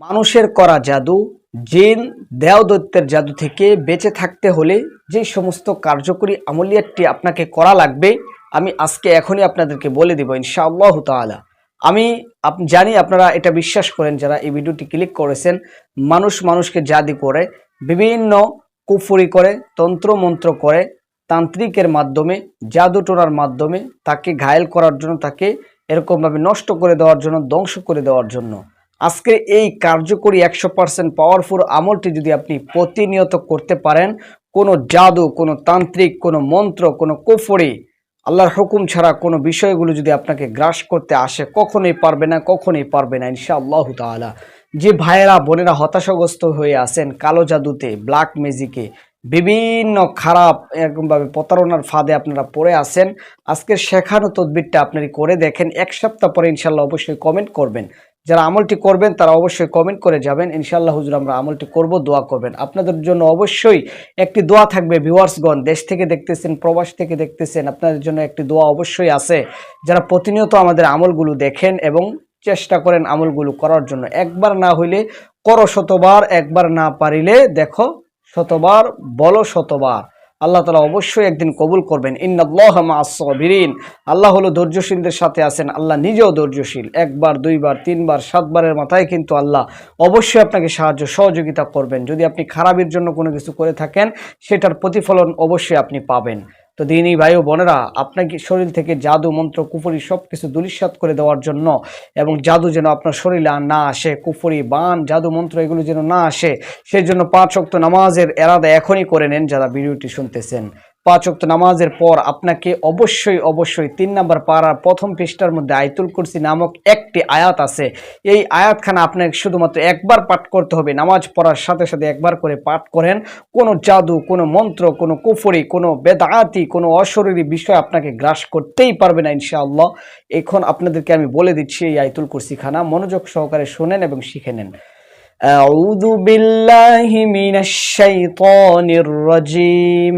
মানুষের করা জাদু, জিন দেওদত্তের জাদু থেকে বেঁচে থাকতে হলে যে সমস্ত কার্যকরী আমলিয়াতটি আপনাকে করা লাগবে, আমি আজকে এখনই আপনাদেরকে বলে দিব ইনশাআল্লাহ তাআলা। আমি জানি আপনারা এটা বিশ্বাস করেন যারা এই ভিডিওটি ক্লিক করেছেন, মানুষ মানুষকে জাদি করে, বিভিন্ন কুফুরি করে তন্ত্র মন্ত্র করে, তান্ত্রিকের মাধ্যমে, জাদু টোনার মাধ্যমে তাকে ঘায়েল করার জন্য, তাকে এরকমভাবে নষ্ট করে দেওয়ার জন্য, ধ্বংস করে দেওয়ার জন্য। আজকে এই কার্যকরী একশো পার্সেন্ট পাওয়ারফুল আমলটি যদি আপনি প্রতিনিয়ত করতে পারেন, কোনো জাদু, কোনো তান্ত্রিক, কোনো মন্ত্র, কোনো কুফরি, আল্লাহর হুকুম ছাড়া কোনো বিষয়গুলো যদি আপনাকে গ্রাস করতে আসে, কখনোই পারবে না, কখনোই পারবে না, ইনশাআল্লাহ তাআলা। যে ভাইয়েরা, বোনেরা হতাশাগ্রস্ত হয়ে আছেন কালো জাদুতে ব্ল্যাক ম্যাজিকে বিভিন্ন খারাপ এরকমভাবে প্রতারণার ফাঁদে আপনারা পড়ে আছেন, আজকের শেখানো তদবিরটা আপনারা করে দেখেন, এক সপ্তাহ পরে ইনশাল্লাহ অবশ্যই কমেন্ট করবেন। যারা আমলটি করবেন, তারা অবশ্যই কমেন্ট করে যাবেন। ইনশাল্লাহ হুজুর, আমরা আমলটি করব, দোয়া করবেন। আপনাদের জন্য অবশ্যই একটি দোয়া থাকবে, ভিউয়ার্সগণ, দেশ থেকে দেখতেছেন, প্রবাস থেকে দেখতেছেন, আপনাদের জন্য একটি দোয়া অবশ্যই আছে। যারা প্রতিনিয়ত আমাদের আমলগুলো দেখেন এবং চেষ্টা করেন আমলগুলো করার জন্য, একবার না হইলে করো শতবার, একবার না পারিলে দেখো শতবার, বলো শতবার। আল্লাহ তালা অবশ্যই একদিন কবুল করবেন। ইন্নাল্লাহমাসবিরিন আল্লাহ হলো ধৈর্যশীলদের সাথে আছেন। আল্লাহ নিজেও ধৈর্যশীল। একবার, দুইবার, তিনবার, সাতবারের মাথায় কিন্তু আল্লাহ অবশ্যই আপনাকে সাহায্য, সহযোগিতা করবেন। যদি আপনি খারাপের জন্য কোনো কিছু করে থাকেন, সেটার প্রতিফলন অবশ্যই আপনি পাবেন। তো দিনই ভাই ও বোনেরা, আপনাকে শরীর থেকে জাদু, মন্ত্র, কুফরি সব কিছু দুলিশাত করে দেওয়ার জন্য এবং জাদু যেন আপনার শরীরে আর না আসে, কুফরি, বান, জাদু, মন্ত্র এগুলো যেন না আসে, সেই জন্য পাঁচ শক্ত নামাজের এরাদা এখনই করে নেন যারা ভিডিওটি শুনতেছেন। পাঁচ অক্ত নামাজের পর আপনাকে অবশ্যই অবশ্যই তিন নাম্বার পাড়ার প্রথম পৃষ্ঠার মধ্যে আয়তুল কুরসি নামক একটি আয়াত আছে এই আয়াতখানা আপনাকে শুধুমাত্র একবার পাঠ করতে হবে নামাজ পড়ার সাথে সাথে একবার করে পাঠ করেন কোনো জাদু কোনো মন্ত্র কোনো কুফরি কোনো বেদাতি কোনো অশরীরী বিষয় আপনাকে গ্রাস করতেই পারবে না ইনশাআল্লাহ এখন আপনাদেরকে আমি বলে দিচ্ছি এই আয়তুল কুরসি খানা মনোযোগ সহকারে শোনেন এবং শিখে নেন أعوذ بالله من الشيطان الرجيم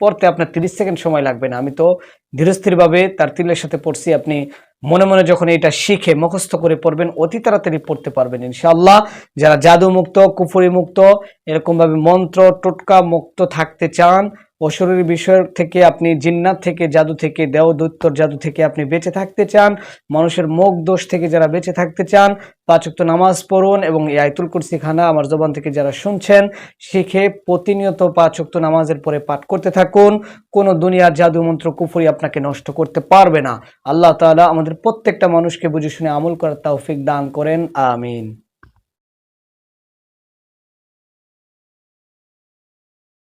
পড়তে আপনার তিরিশ সেকেন্ড সময় লাগবে না। আমি তো ধীরস্থিরভাবে তার তিলের সাথে পড়ছি। আপনি মনে মনে যখন এটা শিখে মুখস্থ করে পড়বেন, অতি তাড়াতাড়ি পড়তে পারবেন ইনশাআল্লাহ। যারা জাদু মুক্ত কুফুরি মুক্ত এরকমভাবে মন্ত্র, টোটকা মুক্ত থাকতে চান অশরীর বিষয় থেকে আপনি জিন্নাত থেকে জাদু থেকে দেওদৈত্যর জাদু থেকে আপনি বেঁচে থাকতে চান, মানুষের মুখ দোষ থেকে যারা বেঁচে থাকতে চান পাঁচক্ত নামাজ পড়ুন এবং এই আয়তুল কুরসি খানা আমার জবান থেকে যারা শুনছেন, শিখে প্রতিনিয়ত পাঁচক্ত নামাজের পরে পাঠ করতে থাকুন। কোনো দুনিয়ার জাদু মন্ত্র কুফুরি আপনাকে নষ্ট করতে পারবে না। আল্লাহ তাআলা আমাদের প্রত্যেকটা মানুষকে বুঝে শুনে আমল করার তৌফিক দান করেন। আমিন।